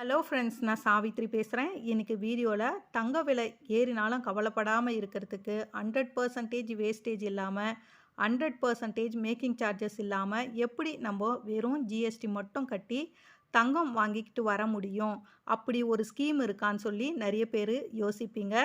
Hello friends நான் சாவித்ரி பேசுகிறேன் இன்றைக்கி வீடியோவில் தங்க விலை ஏறினாலும் கவலைப்படாமல் இருக்கிறதுக்கு ஹண்ட்ரட் பர்சன்டேஜ் வேஸ்டேஜ் இல்லாமல் ஹண்ட்ரட் பர்சன்டேஜ் மேக்கிங் சார்ஜஸ் இல்லாமல் எப்படி நம்ம வெறும் ஜிஎஸ்டி மட்டும் கட்டி தங்கம் வாங்கிக்கிட்டு வர முடியும்? அப்படி ஒரு ஸ்கீம் இருக்கான்னு சொல்லி நிறைய பேர் யோசிப்பீங்க.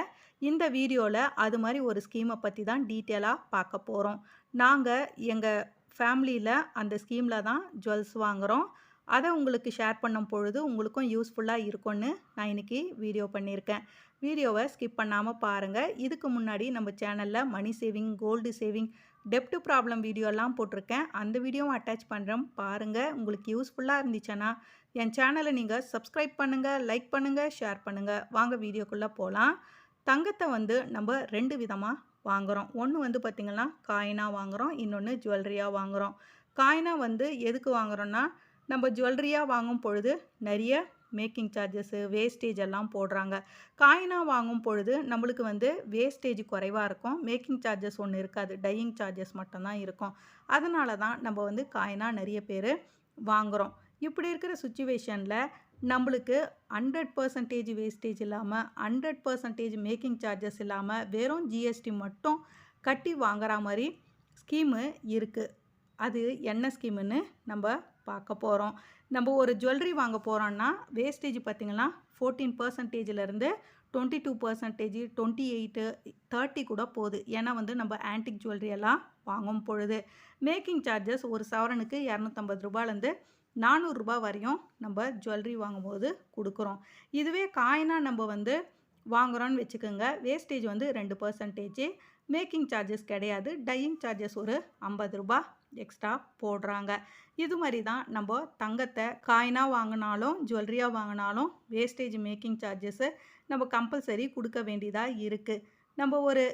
இந்த வீடியோவில் அது மாதிரி ஒரு ஸ்கீமை பற்றி தான் டீட்டெயிலாக பார்க்க போகிறோம் நாங்கள் எங்கள் ஃபேமிலியில் அந்த ஸ்கீமில் தான் ஜுவல்ஸ் வாங்குகிறோம் அதை உங்களுக்கு ஷேர் பண்ணும் பொழுது உங்களுக்கும் யூஸ்ஃபுல்லாக இருக்கும்னு நான் இன்றைக்கி வீடியோ பண்ணியிருக்கேன். வீடியோவை ஸ்கிப் பண்ணாமல் பாருங்கள் இதுக்கு முன்னாடி நம்ம சேனலில் மணி சேவிங் கோல்டு சேவிங் டெப்ட் ப்ராப்ளம் வீடியோலாம் போட்டிருக்கேன். அந்த வீடியோவும் அட்டாச் பண்ணுறோம் பாருங்கள் உங்களுக்கு யூஸ்ஃபுல்லாக இருந்துச்சுன்னா என் சேனலை நீங்கள் சப்ஸ்கிரைப் பண்ணுங்கள் லைக் பண்ணுங்கள் ஷேர் பண்ணுங்கள் வாங்க வீடியோக்குள்ளே போகலாம் தங்கத்தை வந்து நம்ம ரெண்டு விதமாக வாங்குகிறோம் ஒன்று வந்து பார்த்திங்கன்னா காயினாக வாங்குகிறோம் இன்னொன்று ஜுவல்லரியாக வாங்குகிறோம் காயினாக வந்து எதுக்கு வாங்குகிறோன்னா நம்ம ஜுவல்லரியாக வாங்கும் பொழுது நிறைய மேக்கிங் சார்ஜஸ்ஸு வேஸ்டேஜ் எல்லாம் போடுறாங்க. காயினாக வாங்கும் பொழுது நம்மளுக்கு வந்து வேஸ்டேஜ் குறைவாக இருக்கும். மேக்கிங் சார்ஜஸ் ஒன்று இருக்காது. டையிங் சார்ஜஸ் மட்டும்தான் இருக்கும். அதனால தான் நம்ம வந்து காயினாக நிறைய பேர் வாங்குகிறோம் இப்படி இருக்கிற சுச்சுவேஷனில் நம்மளுக்கு ஹண்ட்ரட் பர்சன்டேஜ் வேஸ்டேஜ் இல்லாமல் ஹண்ட்ரட் பர்சன்டேஜ் மேக்கிங் சார்ஜஸ் இல்லாமல் வெறும் ஜிஎஸ்டி மட்டும் கட்டி வாங்குற மாதிரி ஸ்கீமு இருக்குது அது என்ன ஸ்கீமுன்னு நம்ம பார்க்க போகிறோம் நம்ம ஒரு ஜுவல்லரி வாங்க போகிறோன்னா வேஸ்டேஜ் பார்த்திங்கன்னா fourteen பர்சன்டேஜிலேருந்து twenty two percentage twenty eight thirty கூட போகுது. ஏன்னா வந்து நம்ம ஆன்டிக் ஜுவல்லரி எல்லாம் வாங்கும் பொழுது. மேக்கிங் சார்ஜஸ் ஒரு சவரனுக்கு இரநூத்தம்பது ரூபாலேருந்து நானூறுரூபா வரையும் நம்ம ஜுவல்லரி வாங்கும்போது கொடுக்குறோம். இதுவே காயினாக நம்ம வந்து வாங்குகிறோன்னு வச்சுக்கோங்க. வேஸ்டேஜ் வந்து ரெண்டு பர்சன்டேஜ் மேக்கிங் சார்ஜஸ் கிடையாது. டையிங் சார்ஜஸ் ஒரு ஐம்பது ரூபா எக்ஸ்ட்ரா போடுறாங்க. இது மாதிரி தான் நம்ம தங்கத்தை காயினாக வாங்கினாலும் ஜுவல்லரியாக வாங்கினாலும் வேஸ்டேஜ் மேக்கிங் சார்ஜஸ்ஸு நம்ம கம்பல்சரி கொடுக்க வேண்டியதாக இருக்குது நம்ம ஒரு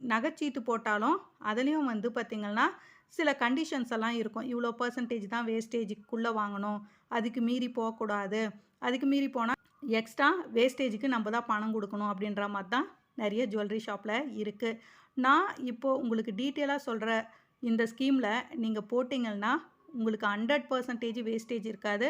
நகைச்சீட்டு போட்டாலும் அதுலேயும் வந்து பார்த்திங்கன்னா சில கண்டிஷன்ஸ் எல்லாம் இருக்கும். இவ்வளோ பர்சன்டேஜ் தான் வேஸ்டேஜுக்குள்ளே வாங்கணும். அதுக்கு மீறி போகக்கூடாது. அதுக்கு மீறி போனால் எக்ஸ்ட்ரா வேஸ்டேஜுக்கு நம்ம தான் பணம் கொடுக்கணும் அப்படின்ற மாதிரி தான் நிறைய ஜுவல்லரி ஷாப்பில் இருக்குது நான் இப்போது உங்களுக்கு டீட்டெயிலாக சொல்கிற இந்த ஸ்கீமில் நீங்கள் போட்டிங்கன்னா உங்களுக்கு ஹண்ட்ரட் பர்சன்டேஜ் வேஸ்டேஜ் இருக்காது.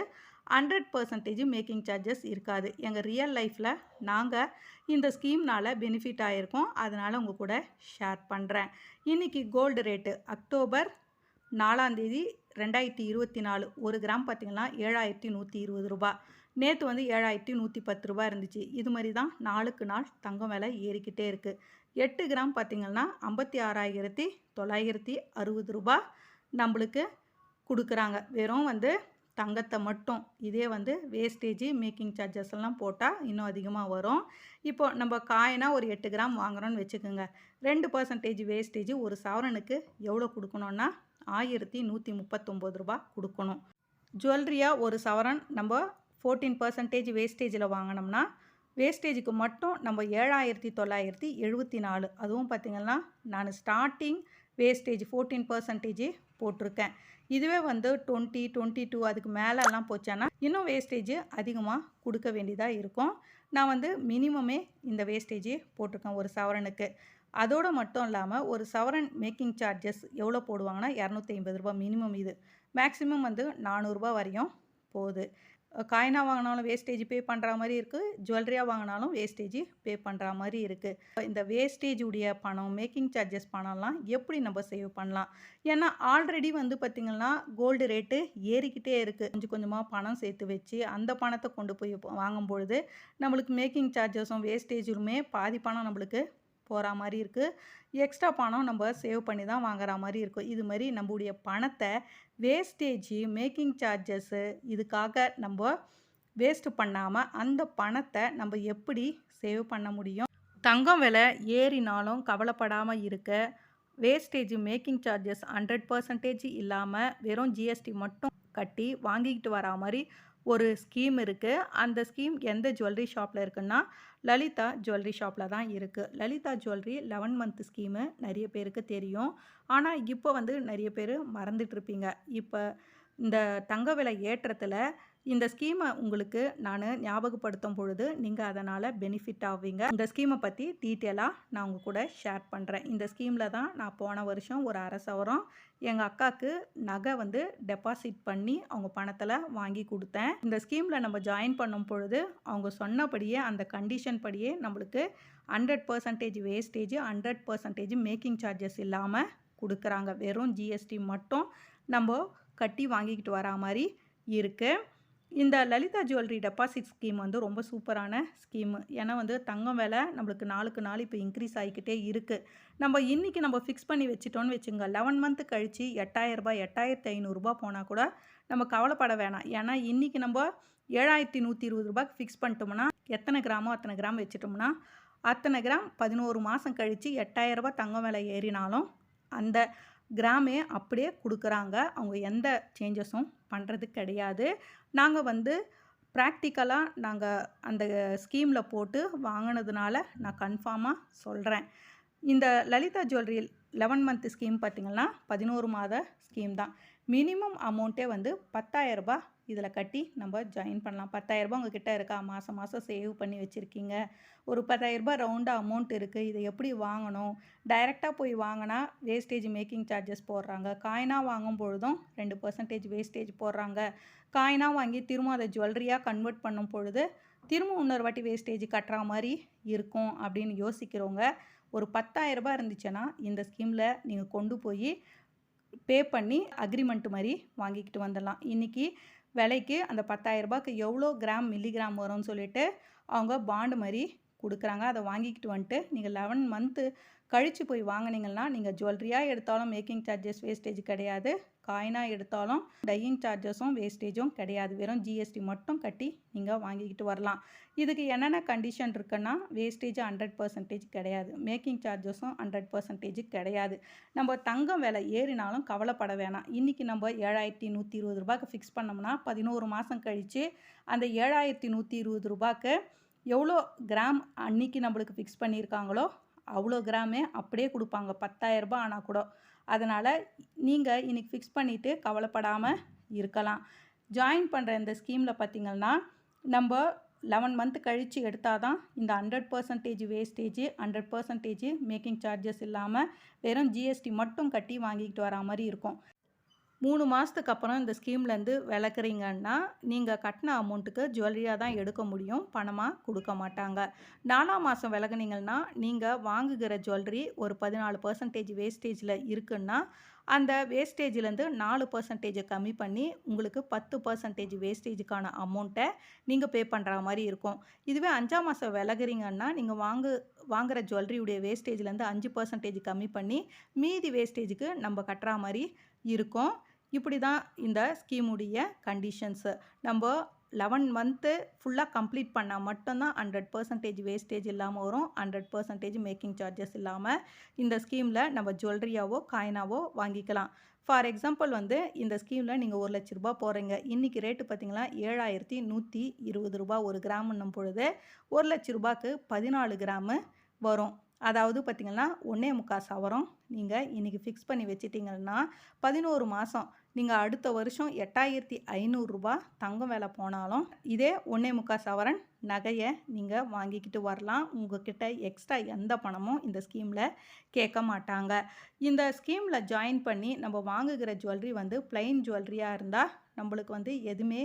ஹண்ட்ரட் பர்சன்டேஜ் மேக்கிங் சார்ஜஸ் இருக்காது. எங்கள் ரியல் லைஃப்பில் நாங்கள் இந்த ஸ்கீம்னால் பெனிஃபிட் ஆகிருக்கோம் அதனால் உங்கள் கூட ஷேர் பண்ணுறேன் இன்றைக்கி கோல்டு ரேட்டு அக்டோபர் நாலாந்தேதி ரெண்டாயிரத்தி இருபத்தி நாலு. ஒரு கிராம் பார்த்திங்கன்னா ஏழாயிரத்தி நூற்றி இருபது ரூபா. நேற்று வந்து ஏழாயிரத்தி நூற்றி பத்து ரூபா இருந்துச்சு. இது மாதிரி தான் நாளுக்கு நாள் தங்கம் விலை ஏறிக்கிட்டே இருக்குது எட்டு கிராம் பார்த்திங்கன்னா ஐம்பத்தி ஆறாயிரத்தி தொள்ளாயிரத்தி அறுபது ரூபா நம்மளுக்கு கொடுக்குறாங்க. வெறும் வந்து தங்கத்தை மட்டும். இதே வந்து வேஸ்டேஜ் மேக்கிங் சார்ஜஸ் எல்லாம் போட்டால் இன்னும் அதிகமாக வரும். இப்போ நம்ம காயினாக ஒரு எட்டு கிராம் வாங்குகிறோன்னு வச்சுக்கோங்க. ரெண்டு பர்சன்டேஜ் வேஸ்டேஜ் ஒரு சவரனுக்கு எவ்வளோ கொடுக்கணுன்னா ஆயிரத்தி நூற்றி முப்பத்தொம்போது ரூபா கொடுக்கணும். ஜுவல்லரியாக ஒரு சவரன் நம்ம ஃபோர்டீன் பர்சன்டேஜ் வேஸ்டேஜில் வாங்கினோம்னா வேஸ்டேஜுக்கு மட்டும் நம்ம ஏழாயிரத்தி தொள்ளாயிரத்தி எழுபத்தி நாலு. அதுவும் பார்த்திங்கன்னா நான் ஸ்டார்டிங் வேஸ்டேஜ் ஃபோர்டீன் பர்சன்டேஜ் போட்டிருக்கேன். இதுவே வந்து டுவெண்ட்டி டுவெண்ட்டி டூ அதுக்கு மேலெல்லாம் போச்சான்னா இன்னும் வேஸ்டேஜ் அதிகமாக கொடுக்க வேண்டியதாக இருக்கும். நான் வந்து மினிமமே இந்த வேஸ்டேஜே போட்டிருக்கேன் ஒரு சவரனுக்கு. அதோடு மட்டும் இல்லாமல் ஒரு சவரன் மேக்கிங் சார்ஜஸ் எவ்வளோ போடுவாங்கன்னா இரநூத்தி ஐம்பது ரூபா மினிமம் இது. மேக்ஸிமம் வந்து நானூறுரூபா வரையும் போகுது. காயினாக வாங்கினாலும் வேஸ்டேஜ் பே பண்ணுற மாதிரி இருக்குது ஜுவல்லரியாக வாங்கினாலும் வேஸ்டேஜ் பே பண்ணுற மாதிரி இருக்குது இந்த வேஸ்டேஜ் உடைய பணம் மேக்கிங் சார்ஜஸ் பணம்லாம் எப்படி நம்ம சேவ் பண்ணலாம்? ஏன்னா ஆல்ரெடி வந்து பார்த்திங்கன்னா கோல்டு ரேட்டு ஏறிக்கிட்டே இருக்குது கொஞ்சம் கொஞ்சமாக பணம் சேர்த்து வச்சு அந்த பணத்தை கொண்டு போய் வாங்கும்பொழுது நம்மளுக்கு மேக்கிங் சார்ஜஸும் வேஸ்டேஜுமே பாதி பணம் நம்மளுக்கு போகிற மாதிரி இருக்குது எக்ஸ்ட்ரா பணம் நம்ம சேவ் பண்ணி தான் வாங்குற மாதிரி இருக்கும் இது மாதிரி நம்முடைய பணத்தை வேஸ்டேஜு மேக்கிங் சார்ஜஸ்ஸு இதுக்காக நம்ம வேஸ்ட்டு பண்ணாமல் அந்த பணத்தை நம்ம எப்படி சேவ் பண்ண முடியும்? தங்கம் விலை ஏறினாலும் கவலைப்படாமல் இருக்க wastage making charges hundred percentage இல்லாமல் வெறும் ஜிஎஸ்டி மட்டும் கட்டி வாங்கிக்கிட்டு வரா மாதிரி ஒரு ஸ்கீம் இருக்குது அந்த ஸ்கீம் எந்த ஜுவல்லரி ஷாப்பில் இருக்குன்னா லலிதா ஜுவல்லரி ஷாப்பில் தான் இருக்குது Lalitha jewellery eleven month scheme நிறைய பேருக்கு தெரியும். ஆனால் இப்போ வந்து நிறைய பேர் மறந்துட்டுருப்பீங்க இப்போ இந்த தங்க விலை ஏற்றத்தில் இந்த ஸ்கீமை உங்களுக்கு நான் ஞாபகப்படுத்தும் பொழுது நீங்கள் அதனால் பெனிஃபிட் ஆவீங்க. இந்த ஸ்கீமை பற்றி டீட்டெயிலாக நான் உங்கள் கூட ஷேர் பண்ணுறேன் இந்த ஸ்கீமில் தான் நான் போன வருஷம் ஒரு அரசவரம் எங்கள் அக்காவுக்கு நகை வந்து டெபாசிட் பண்ணி அவங்க பணத்தில் வாங்கி கொடுத்தேன். இந்த ஸ்கீமில் நம்ம ஜாயின் பண்ணும் பொழுது அவங்க சொன்னபடியே அந்த கண்டிஷன் படியே நம்மளுக்கு hundred percentage wastage hundred percentage making charges இல்லாமல் கொடுக்குறாங்க. வெறும் ஜிஎஸ்டி மட்டும் நம்ம கட்டி வாங்கிக்கிட்டு வரா மாதிரி இருக்குது இந்த லலிதா ஜுவல்லரி டெபாசிட் ஸ்கீம் வந்து ரொம்ப சூப்பரான ஸ்கீமு ஏன்னா வந்து தங்கம் விலை நம்மளுக்கு நாளுக்கு நாள் இப்போ இன்க்ரீஸ் ஆகிக்கிட்டே இருக்குது நம்ம இன்றைக்கி நம்ம ஃபிக்ஸ் பண்ணி வச்சிட்டோன்னு வச்சுங்க லெவன் மந்த்து கழித்து எட்டாயிரரூபா எட்டாயிரத்தி ஐநூறுரூபா போனால் கூட நம்ம கவலைப்பட வேணாம். ஏன்னா இன்றைக்கி நம்ம ஏழாயிரத்தி நூற்றி இருபது ரூபாய்க்கு ஃபிக்ஸ் பண்ணிட்டோம்னா எத்தனை கிராமோ அத்தனை கிராம் வச்சிட்டோம்னா அத்தனை கிராம் பதினோரு மாதம் கழித்து எட்டாயிரரூபா தங்கம் விலை ஏறினாலும் அந்த கிராமே அப்படியே கொடுக்குறாங்க. அவங்க எந்த சேஞ்சஸும் பண்ணுறது கிடையாது. நாங்கள் வந்து ப்ராக்டிக்கலாக நாங்கள் அந்த ஸ்கீமில் போட்டு வாங்கினதுனால நான் கன்ஃபார்மாக சொல்கிறேன் இந்த Lalitha jewellery eleven month scheme பார்த்திங்கன்னா பதினோரு மாத ஸ்கீம் தான். மினிமம் அமௌண்ட்டே வந்து பத்தாயிரரூபா இதில் கட்டி நம்ம ஜாயின் பண்ணலாம். பத்தாயிரரூபா உங்ககிட்ட இருக்கா? மாதம் மாதம் சேவ் பண்ணி வச்சுருக்கீங்க. ஒரு பத்தாயிரரூபா ரவுண்டாக அமௌண்ட் இருக்குது இதை எப்படி வாங்கணும்? டைரெக்டாக போய் வாங்கினா வேஸ்டேஜ் மேக்கிங் சார்ஜஸ் போடுறாங்க. காயினாக வாங்கும் பொழுதும் ரெண்டு பர்சன்டேஜ் வேஸ்டேஜ் போடுறாங்க. காயினாக வாங்கி திரும்ப அதை ஜுவல்லரியாக கன்வெர்ட் பண்ணும் பொழுது திரும்ப இன்னொரு வாட்டி வேஸ்டேஜ் கட்டுற மாதிரி இருக்கும் அப்படின்னு யோசிக்கிறவங்க ஒரு பத்தாயிரரூபா இருந்துச்சுன்னா இந்த ஸ்கீமில் நீங்கள் கொண்டு போய் பே பண்ணி அக்ரிமெண்ட் மாதிரி வாங்கிக்கிட்டு வந்துடலாம். இன்றைக்கி விலைக்கு அந்த பத்தாயிரரூபாய்க்கு எவ்வளோ கிராம் மில்லிகிராம் வரும்னு சொல்லிட்டு அவங்க பாண்டு மாதிரி கொடுக்குறாங்க. அதை வாங்கிக்கிட்டு வந்துட்டு நீங்கள் லெவன் மந்த்து கழித்து போய் வாங்கினீங்கன்னா நீங்கள் ஜுவல்லரியாக எடுத்தாலும் மேக்கிங் சார்ஜஸ் வேஸ்டேஜ் கிடையாது. காயினாக எடுத்தாலும் டையிங் சார்ஜஸும் வேஸ்டேஜும் கிடையாது. வெறும் ஜிஎஸ்டி மட்டும் கட்டி நீங்கள் வாங்கிக்கிட்டு வரலாம். இதுக்கு என்னென்ன கண்டிஷன் இருக்குன்னா வேஸ்டேஜ் ஹண்ட்ரட் பர்சன்டேஜ் கிடையாது. மேக்கிங் சார்ஜஸும் ஹண்ட்ரட் பர்சன்டேஜ் கிடையாது. நம்ம தங்கம் விலை ஏறினாலும் கவலைப்பட வேணாம். இன்றைக்கி நம்ம ஏழாயிரத்தி நூற்றி இருபது ரூபாய்க்கு ஃபிக்ஸ் பண்ணோம்னா பதினோரு மாதம் கழித்து அந்த ஏழாயிரத்தி நூற்றி இருபது ரூபாய்க்கு எவ்வளோ கிராம் அன்னைக்கு நம்மளுக்கு ஃபிக்ஸ் பண்ணியிருக்காங்களோ அவ்வளோ கிராமே அப்படியே கொடுப்பாங்க. பத்தாயிரரூபா ஆனால் கூட. அதனால் நீங்கள் இன்றைக்கி ஃபிக்ஸ் பண்ணிவிட்டு கவலைப்படாமல் இருக்கலாம். ஜாயின் பண்ணுற இந்த ஸ்கீமில் பார்த்திங்கன்னா நம்ம லெவன் மந்த் கழித்து எடுத்தால் தான் இந்த hundred percentage wastage hundred percentage making charges இல்லாமல் வெறும் ஜிஎஸ்டி மட்டும் கட்டி வாங்கிக்கிட்டு வரா மாதிரி இருக்கும். மூணு மாதத்துக்கு அப்புறம் இந்த ஸ்கீம்லேருந்து விளக்குறீங்கன்னா நீங்கள் கட்டின அமௌண்ட்டுக்கு ஜுவல்லரியாக தான் எடுக்க முடியும். பணமாக கொடுக்க மாட்டாங்க. நாலாம் மாதம் விலகுனீங்கன்னா நீங்கள் வாங்குகிற ஜுவல்லரி ஒரு பதினாலு பர்சன்டேஜ் வேஸ்டேஜில் இருக்குன்னா அந்த வேஸ்டேஜ்லேருந்து நாலு பர்சன்டேஜை கம்மி பண்ணி உங்களுக்கு பத்து பர்சன்டேஜ் வேஸ்டேஜுக்கான அமௌண்ட்டை நீங்கள் பே பண்ணுற மாதிரி இருக்கும். இதுவே அஞ்சாம் மாதம் விலகுறீங்கன்னா நீங்கள் வாங்கு வாங்குகிற ஜுவல்லரியுடைய வேஸ்டேஜ்லேருந்து அஞ்சு பர்சன்டேஜ் கம்மி பண்ணி மீதி வேஸ்டேஜுக்கு நம்ம கட்டுற மாதிரி இருக்கும். இப்படி தான் இந்த ஸ்கீமுடைய கண்டிஷன்ஸு நம்ம லெவன் மந்த்து ஃபுல்லாக கம்ப்ளீட் பண்ணால் மட்டும்தான் ஹண்ட்ரட் பர்சன்டேஜ் வேஸ்டேஜ் இல்லாமல் வரும் ஹண்ட்ரட் பர்சன்டேஜ் மேக்கிங் சார்ஜஸ் இல்லாமல் இந்த ஸ்கீமில் நம்ம ஜுவல்லரியாவோ காயினாவோ வாங்கிக்கலாம். ஃபார் எக்ஸாம்பிள் வந்து இந்த ஸ்கீமில் நீங்கள் ஒரு லட்ச ரூபா போகிறீங்க இன்றைக்கி ரேட்டு பார்த்தீங்கன்னா ஏழாயிரத்தி நூற்றி இருபது ரூபா ஒரு கிராம்னும் பொழுது ஒரு லட்ச ரூபாய்க்கு பதினாலு கிராமு வரும். அதாவது பார்த்திங்கன்னா ஒன்றே முக்கால் சவரம் நீங்கள் இன்றைக்கி ஃபிக்ஸ் பண்ணி வச்சிட்டிங்கன்னா பதினோரு மாதம் நீங்கள் அடுத்த வருஷம் எட்டாயிரத்தி ஐநூறுரூபா தங்கம் வேலை போனாலும் இதே ஒன்றே முக்கால் சவரன் நகையை நீங்கள் வாங்கிக்கிட்டு வரலாம். உங்ககிட்ட எக்ஸ்ட்ரா எந்த பணமும் இந்த ஸ்கீமில் கேட்க மாட்டாங்க. இந்த ஸ்கீமில் ஜாயின் பண்ணி நம்ம வாங்குகிற ஜுவல்லரி வந்து பிளைன் ஜுவல்லரியாக இருந்தால் நம்மளுக்கு வந்து எதுவுமே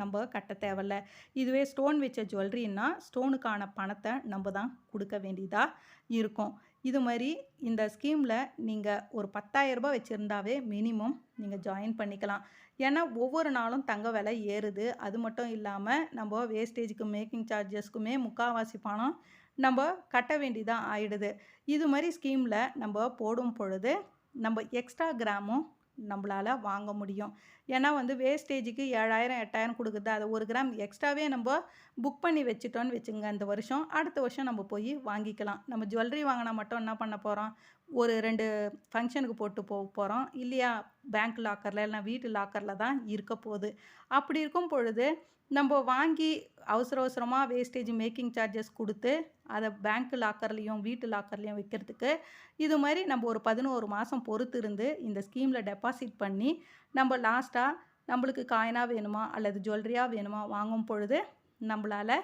நம்ம கட்ட தேவையில்ல. இதுவே ஸ்டோன் வச்ச ஜுவல்லரின்னா ஸ்டோனுக்கான பணத்தை நம்ம தான் கொடுக்க வேண்டியதாக இருக்கும். இது மாதிரி இந்த ஸ்கீமில் நீங்கள் ஒரு பத்தாயிரரூபா வச்சுருந்தாவே மினிமம் நீங்கள் ஜாயின் பண்ணிக்கலாம். ஏன்னா ஒவ்வொரு நாளும் தங்க விலை ஏறுது. அது மட்டும் இல்லாமல் நம்ம வேஸ்டேஜுக்கு மேக்கிங் சார்ஜஸ்க்குமே முக்கால்வாசி பணம் நம்ம கட்ட வேண்டியதாக ஆயிடுது. இது மாதிரி ஸ்கீமில் நம்ம போடும் பொழுது நம்ம எக்ஸ்ட்ரா கிராமும் நம்மளால் வாங்க முடியும். ஏன்னா வந்து வேஸ்டேஜுக்கு ஏழாயிரம் எட்டாயிரம் கொடுக்குது அதை ஒரு கிராம் எக்ஸ்ட்ராவே நம்ம புக் பண்ணி வச்சுட்டோன்னு வச்சுங்க இந்த வருஷம். அடுத்த வருஷம் நம்ம போய் வாங்கிக்கலாம். நம்ம ஜுவல்லரி வாங்கினா மட்டும் என்ன பண்ண போகிறோம் ஒரு ரெண்டு ஃபங்க்ஷனுக்கு போட்டு போக போகிறோம் இல்லையா? பேங்க் லாக்கரில் இல்லைனா வீட்டு லாக்கரில் தான் இருக்க போகுது. அப்படி இருக்கும் பொழுது நம்ம வாங்கி அவசர அவசரமாக வேஸ்டேஜ் மேக்கிங் சார்ஜஸ் கொடுத்து அதை பேங்க் லாக்கர்லேயும் வீட்டு லாக்கர்லேயும் வைக்கிறதுக்கு இது மாதிரி நம்ம ஒரு பதினோரு மாதம் பொறுத்து இருந்து இந்த ஸ்கீமில் டெபாசிட் பண்ணி நம்ம லாஸ்ட்டாக நம்மளுக்கு காயினாக வேணுமா அல்லது ஜுவல்லரியாக வேணுமா வாங்கும் பொழுது நம்மளால்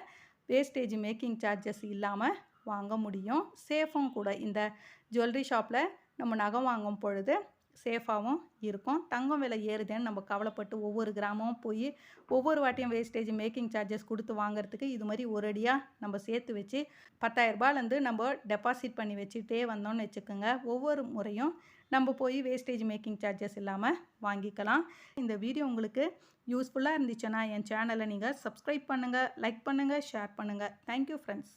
வேஸ்டேஜ் மேக்கிங் சார்ஜஸ் இல்லாமல் வாங்க முடியும். சேஃபும் கூட இந்த ஜுவல்லரி ஷாப்பில் நம்ம நகை வாங்கும் பொழுது சேஃபாகவும் இருக்கும். தங்கம் விலை ஏறுதேன்னு நம்ம கவலைப்பட்டு ஒவ்வொரு கிராமமும் போய் ஒவ்வொரு வாட்டியும் வேஸ்டேஜ் மேக்கிங் சார்ஜஸ் கொடுத்து வாங்குறதுக்கு இது மாதிரி ஒரேடியாக நம்ம சேர்த்து வச்சு பத்தாயிரரூபாலேருந்து நம்ம டெபாசிட் பண்ணி வச்சுட்டே வந்தோம்னு வச்சுக்கோங்க. ஒவ்வொரு முறையும் நம்ம போய் வேஸ்டேஜ் மேக்கிங் சார்ஜஸ் இல்லாமல் வாங்கிக்கலாம். இந்த வீடியோ உங்களுக்கு யூஸ்ஃபுல்லாக இருந்துச்சுன்னா என் சேனலை நீங்கள் சப்ஸ்கிரைப் பண்ணுங்கள் லைக் பண்ணுங்கள் ஷேர் பண்ணுங்கள் தேங்க்யூ ஃப்ரெண்ட்ஸ்